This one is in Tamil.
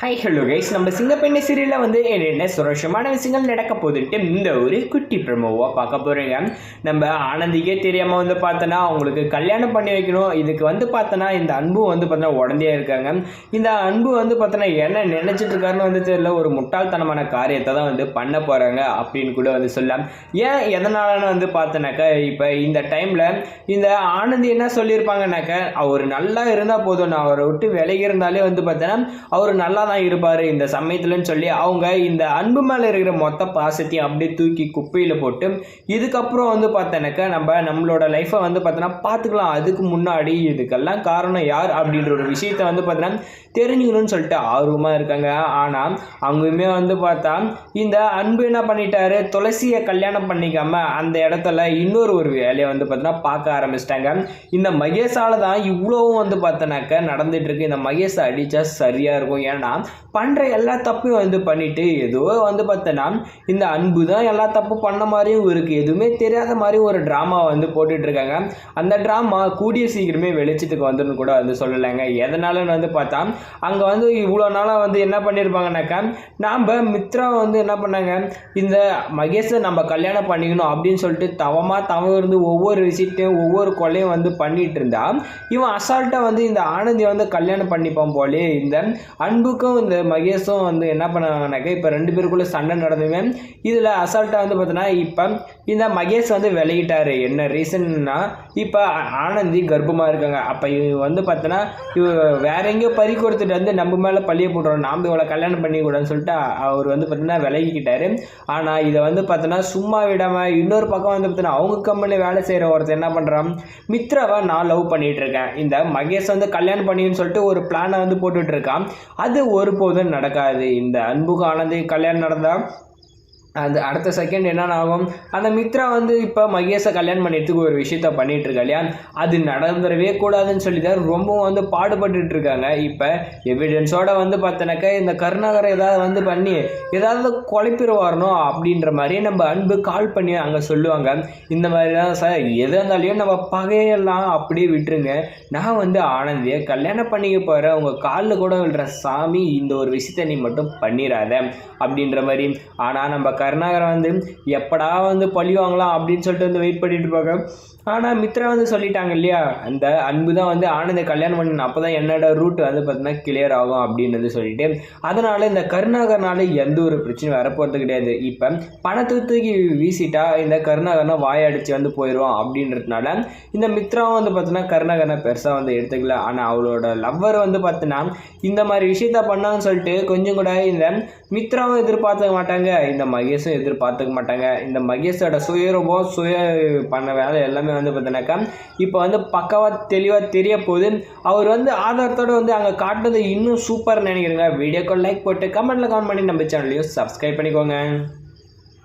ஹை ஹலோ கைஸ் நம்ம சிங்கப்பெண்ணை சீரியலில் வந்து என்னென்ன சுரட்சமான விஷயங்கள் நடக்க போதுன்ட்டு இந்த ஒரு குட்டி ப்ரமோவாக பார்க்க போகிறீங்க நம்ம ஆனந்திக்கே தெரியாமல் வந்து பார்த்தோன்னா அவங்களுக்கு கல்யாணம் பண்ணி வைக்கணும். இதுக்கு வந்து பார்த்தோன்னா இந்த அன்பு வந்து பார்த்தோன்னா உடந்தையாக இருக்காங்க. இந்த அன்பு வந்து பார்த்தோன்னா என்ன நினச்சிட்டு இருக்காருன்னு வந்து தெரியல. ஒரு முட்டாள்தனமான காரியத்தை தான் வந்து பண்ண போகிறாங்க அப்படின்னு கூட வந்து சொல்லலாம். ஏன் எதனாலன்னு வந்து பார்த்தோன்னாக்கா இப்போ இந்த டைமில் இந்த ஆனந்தி என்ன சொல்லியிருப்பாங்கனாக்கா அவர் நல்லா இருந்தால் போதும். நான் அவரை விட்டு விலகி இருந்தாலே வந்து பார்த்தோன்னா அவர் நல்லா தான் இருப்பார். இந்த சமயத்துலன்னு சொல்லி அவங்க இந்த அன்பு மேலே இருக்கிற மொத்த பாசத்தையும் அப்படியே தூக்கி குப்பையில் போட்டு இதுக்கப்புறம் வந்து பார்த்தோன்னாக்கா நம்ம நம்மளோட லைஃப்பை வந்து பார்த்தோன்னா பார்த்துக்கலாம். அதுக்கு முன்னாடி இதுக்கெல்லாம் காரணம் யார் அப்படின்ற ஒரு விஷயத்த வந்து பார்த்தோன்னா தெரிஞ்சுக்கணும்னு சொல்லிட்டு ஆர்வமாக இருக்காங்க. ஆனால் அவங்களுமே வந்து பார்த்தா இந்த அன்பு என்ன பண்ணிட்டாரு? துளசியை கல்யாணம் பண்ணிக்காம அந்த இடத்துல இன்னொரு ஒரு வேலையை வந்து பார்த்தோன்னா பார்க்க ஆரம்பிச்சிட்டாங்க. இந்த மகேஷால தான் இவ்வளவும் வந்து பார்த்தோன்னாக்க நடந்துட்டு இருக்கு. இந்த மகேஷை அடித்தா சரியாக இருக்கும். ஏன்னா பண்ணுற எல்லா தப்பையும் வந்து பண்ணிட்டு ஏதோ வந்து பார்த்தோன்னா இந்த அன்பு தான் எல்லா தப்பு பண்ண மாதிரியும் இருக்குது எதுவுமே தெரியாத மாதிரி ஒரு ட்ராமா வந்து போட்டுட்டு இருக்காங்க அந்த ட்ராமா கூடிய சீக்கிரமே வெளிச்சத்துக்கு வந்துடும் கூட வந்து சொல்லலைங்க. எதனாலன்னு வந்து பார்த்தா அங்கே வந்து இவ்வளோ நாளாக வந்து என்ன பண்ணியிருப்பாங்கனாக்கா நாம் மித்ரா வந்து என்ன பண்ணாங்க இந்த மகேஷை நம்ம கல்யாணம் பண்ணிக்கணும் அப்படின்னு சொல்லிட்டு தவமாக தவம் இருந்து ஒவ்வொரு விஷயத்தையும் ஒவ்வொரு கொலையும் வந்து பண்ணிட்டு இருந்தா இவன் அசால்ட்டாக வந்து இந்த ஆனந்தி வந்து கல்யாணம் பண்ணிப்பான் போலே இந்த அன்புக்கு அன்புக்கும் இந்த மகேஷும் வந்து என்ன பண்ணாங்கனாக்கா இப்போ ரெண்டு பேருக்குள்ளே சண்டை நடந்துமே. இதில் அசால்ட்டாக வந்து பார்த்தோன்னா இப்போ இந்த மகேஷ் வந்து விளையிட்டார் என்ன ரீசன்னா இப்போ ஆனந்தி கர்ப்பமாக இருக்காங்க. அப்போ இவங்க வந்து பார்த்தோன்னா இவ வேற எங்கேயோ பறி கொடுத்துட்டு வந்து நம்ம மேலே பழிய போட்டுறோம். நாம் இவ்வளோ கல்யாணம் பண்ணிக்கூடாதுன்னு சொல்லிட்டு அவர் வந்து பார்த்தோன்னா விலகிக்கிட்டாரு. ஆனால் இதை வந்து பார்த்தோன்னா சும்மா விடாமல் இன்னொரு பக்கம் வந்து பார்த்தோன்னா அவங்க கம்பெனியில் வேலை செய்கிற ஒருத்தர் என்ன பண்ணுறான் மித்ராவை நான் லவ் பண்ணிகிட்ருக்கேன் இருக்கேன். இந்த மகேஷ் வந்து கல்யாணம் பண்ணின்னு சொல்லிட்டு ஒரு பிளானை வந்து போட்டுட்ருக்கான் அது ஒருபோதும் நடக்காது. இந்த அன்புக்கு ஆனந்தி கல்யாணம் நடந்தால் அந்த அடுத்த செகண்ட் என்னென்ன ஆகும் அந்த மித்ரா வந்து இப்போ மகேஷை கல்யாணம் பண்ணிட்டு ஒரு விஷயத்த பண்ணிட்டு இருக்கா இல்லையா? அது நடந்துடவே கூடாதுன்னு சொல்லி தான் ரொம்பவும் வந்து பாடுபட்டுட்டு இருக்காங்க. இப்போ எவிடன்ஸோட வந்து பார்த்தனாக்கா இந்த கருணாகரை ஏதாவது வந்து பண்ணி ஏதாவது குழப்பிடுவாரணும் அப்படின்ற மாதிரி நம்ம அன்பு கால் பண்ணி அங்கே சொல்லுவாங்க. இந்த மாதிரி தான் சார் எது இருந்தாலையும் நம்ம பகையெல்லாம் அப்படியே விட்டுருங்க. நான் வந்து ஆனந்தியை கல்யாணம் பண்ணிக்க போகிறேன் உங்கள் காலில் கூட விழுற சாமி இந்த ஒரு விஷயத்த நீ மட்டும் பண்ணிடாத அப்படின்ற மாதிரி. ஆனால் நம்ம க கருணாகரன் வந்து எப்படா வந்து பழி வாங்கலாம்? அப்படின்னு சொல்லிட்டு வந்து வெயிட் பண்ணிட்டு இருப்பாங்க. ஆனால் மித்ரா வந்து சொல்லிட்டாங்க இல்லையா அந்த அன்பு தான் வந்து ஆனந்தை கல்யாணம் பண்ணணும் அப்போ தான் என்னோட ரூட் வந்து பார்த்தீங்கன்னா கிளியர் ஆகும் அப்படின்னு வந்து சொல்லிட்டு அதனால இந்த கருணாகரனால எந்த ஒரு பிரச்சனையும் வரப்போகிறது கிடையாது. இப்போ பணத்தை தூக்கி வீசிட்டா இந்த கருணாகரனை வாயடிச்சு வந்து போயிடுவான் அப்படின்றதுனால இந்த மித்ராவும் வந்து பார்த்தீங்கன்னா கருணாகரனை பெருசாக வந்து எடுத்துக்கல. ஆனால் அவளோட லவ்வர் வந்து பார்த்தீங்கன்னா இந்த மாதிரி விஷயத்த பண்ணாங்கன்னு சொல்லிட்டு கொஞ்சம் கூட இந்த மித்ராவும் எதிர்பார்த்துக்க மாட்டாங்க. இந்த மகேஷும் எதிர்பார்த்துக்க மாட்டாங்க. இந்த மகேஷோட சுயரூபம் சுய பண்ண வேலை எல்லாமே வந்து பார்த்தீங்கன்னாக்கா இப்போ வந்து பக்காவாக தெளிவாக தெரிய போகுது. அவர் வந்து ஆதாரத்தோட வந்து அங்கே காட்டுறது இன்னும் சூப்பர் நினைக்கிறேங்க வீடியோக்கு லைக் போட்டு கமெண்ட்டில் கமெண்ட் பண்ணி நம்ம சேனலையும் சப்ஸ்கிரைப் பண்ணிக்கோங்க.